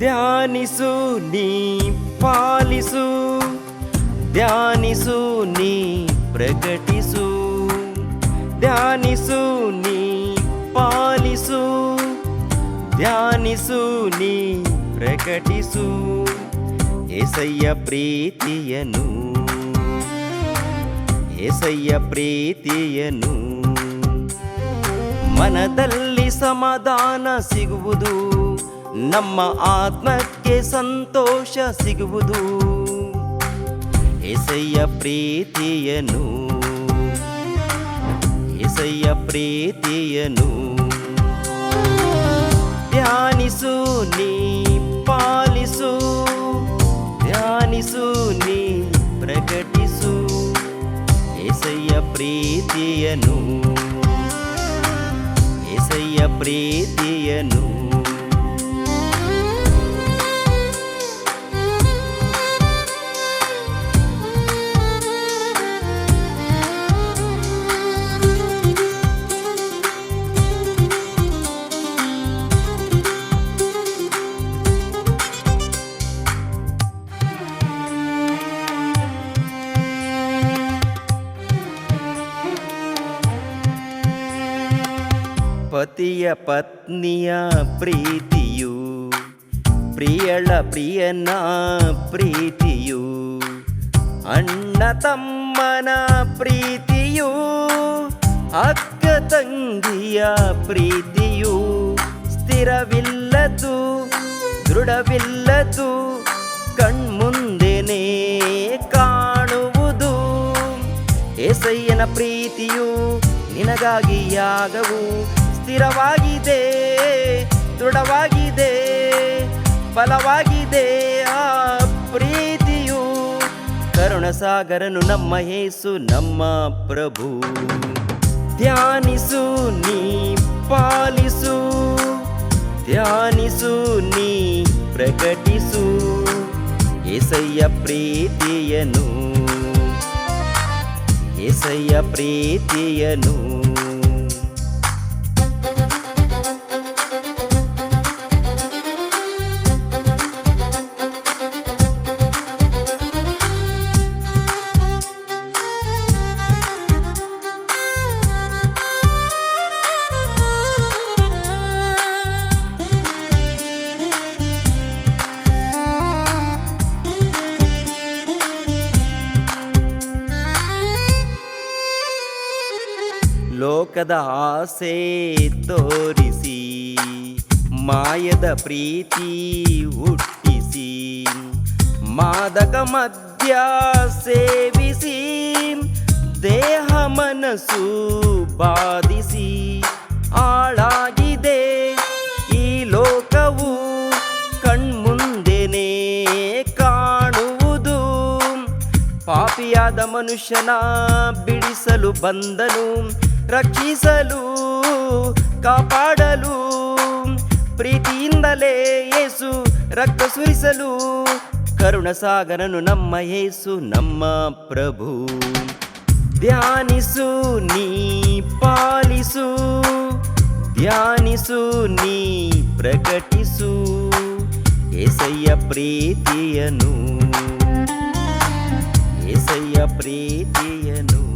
ಧ್ಯಾನಿಸು, ನೀ ಪಾಲಿಸು. ಧ್ಯಾನಿಸು, ನೀ ಪ್ರಕಟಿಸು. ಧ್ಯಾನಿಸು, ನೀ ಪಾಲಿಸು. ಧ್ಯಾನಿಸು, ನೀ ಪ್ರಕಟಿಸು. ಏಸಯ್ಯ ಪ್ರೀತಿಯನು. ಏಸಯ್ಯ ಪ್ರೀತಿಯನು. ಮನದಲ್ಲಿ ಸಮಾಧಾನ ಸಿಗುವುದು. ನಮ್ಮ ಆತ್ಮಕ್ಕೆ ಸಂತೋಷ ಸಿಗುವುದು. ಎಸೆಯ ಪ್ರೀತಿಯನು ಎಸೆಯ ಪ್ರೀತಿಯನು ಧ್ಯಾನಿಸು, ನೀ ಪಾಲಿಸು, ಧ್ಯಾನಿಸು, ನೀ ಪ್ರಕಟಿಸು. ಎಸೆಯ ಪ್ರೀತಿಯನು ಎಸೆಯ ಪ್ರೀತಿಯನು ಪತಿಯ ಪತ್ನಿಯ ಪ್ರೀತಿಯು, ಪ್ರಿಯಳ ಪ್ರಿಯನ ಪ್ರೀತಿಯು, ಅಣ್ಣ ತಮ್ಮನ ಪ್ರೀತಿಯು, ಅಕ್ಕ ತಂಗಿಯ ಪ್ರೀತಿಯು ಸ್ಥಿರವಿಲ್ಲದು, ದೃಢವಿಲ್ಲದು, ಕಣ್ಮುಂದೆನೇ ಕಾಣುವುದು. ಏಸಯ್ಯನ ಪ್ರೀತಿಯು ನಿನಗಾಗಿ ಯಾಗವು ಸ್ಥಿರವಾಗಿದೆ ದೃಢವಾಗಿದೆ, ಬಲವಾಗಿದೆ ಆ ಪ್ರೀತಿಯು. ಕರುಣಸಾಗರನು ನಮ್ಮ ಯೇಸು, ನಮ್ಮ ಪ್ರಭು. ಧ್ಯಾನಿಸು, ನೀ ಪಾಲಿಸು. ಧ್ಯಾನಿಸು, ನೀ ಪ್ರಕಟಿಸು. ಏಸಯ್ಯ ಪ್ರೀತಿಯನು. ಏಸಯ್ಯ ಪ್ರೀತಿಯನು. ಲೋಕದ ಆಸೆ ತೋರಿಸಿ, ಮಾಯದ ಪ್ರೀತಿ ಹುಟ್ಟಿಸಿ, ಮಾದಕ ಮದ್ಯ ಸೇವಿಸಿ, ದೇಹ ಮನಸ್ಸು ಬಾಧಿಸಿ ಆಳಾಗಿದೆ ಈ ಲೋಕವು, ಕಣ್ಮುಂದೆನೇ ಕಾಣುವುದು. ಪಾಪಿಯಾದ ಮನುಷ್ಯನ ಬಿಡಿಸಲು ಬಂದನು ರಕ್ಷಿಸಲು, ಕಾಪಾಡಲು, ಪ್ರೀತಿಯಿಂದಲೇ ಯೇಸು ರಕ್ತ ಸುರಿಸಲು, ಕರುಣಸಾಗರನು ನಮ್ಮ ಯೇಸು ನಮ್ಮ ಪ್ರಭು. ಧ್ಯಾನಿಸು, ನೀ ಪಾಲಿಸು, ಧ್ಯಾನಿಸು, ನೀ ಪ್ರಕಟಿಸು ಏಸಯ್ಯ ಪ್ರೀತಿಯನು ಏಸಯ್ಯ ಪ್ರೀತಿಯನು